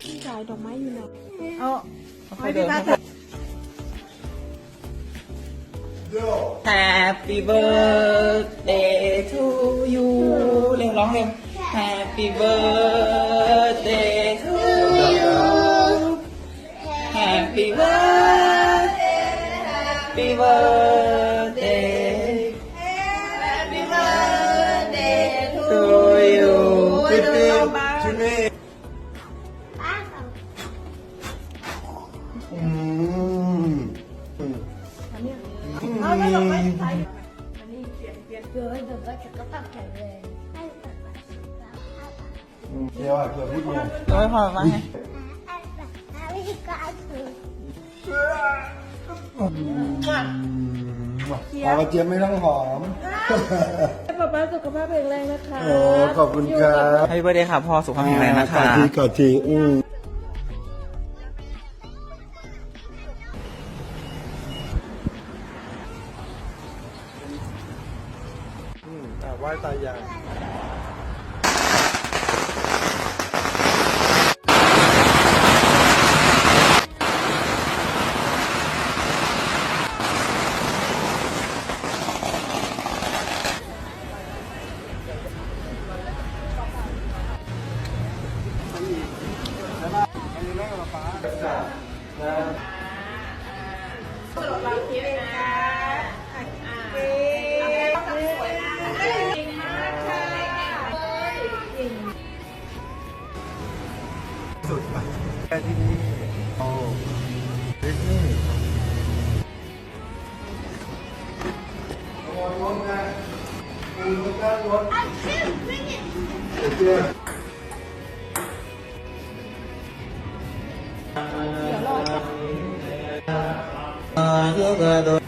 พี่ชายดอกไม้อยู่ไหน เอา ค่อยๆเดินค่อยๆ Happy birthday to you เร็วร้องเร็ว Happy birthday to you Happy birthday Happy birthday Happy birthday to you ชินนี่ชินนี่ อืมอืมเอาแล้วดอกไม้ใส่เดี๋ยวเดี๋ยวก็จะก็ต้องแข็งแรงให้แบบว่าสุขภาพอืมเดี๋ยวอะเผื่อพูดเนี่ยโอ้ยพอมาไงวิธีการคืออืมหอมกระเจี๊ยบไม่ต้องหอมป๊าป๊าสุขภาพแข็งแรงนะคะโอ้ขอบคุณครับให้เบอร์เดย์ค่ะพ่อสุขภาพแข็งแรงนะคะกอดทีกอดทีอืม ไหว้ตายาย สุดไปแค่ที่นี่โอ้ดิสนีย์รถรถนะคุณรถด้านรถเดี๋ยวเจ๊ เยอะเกิ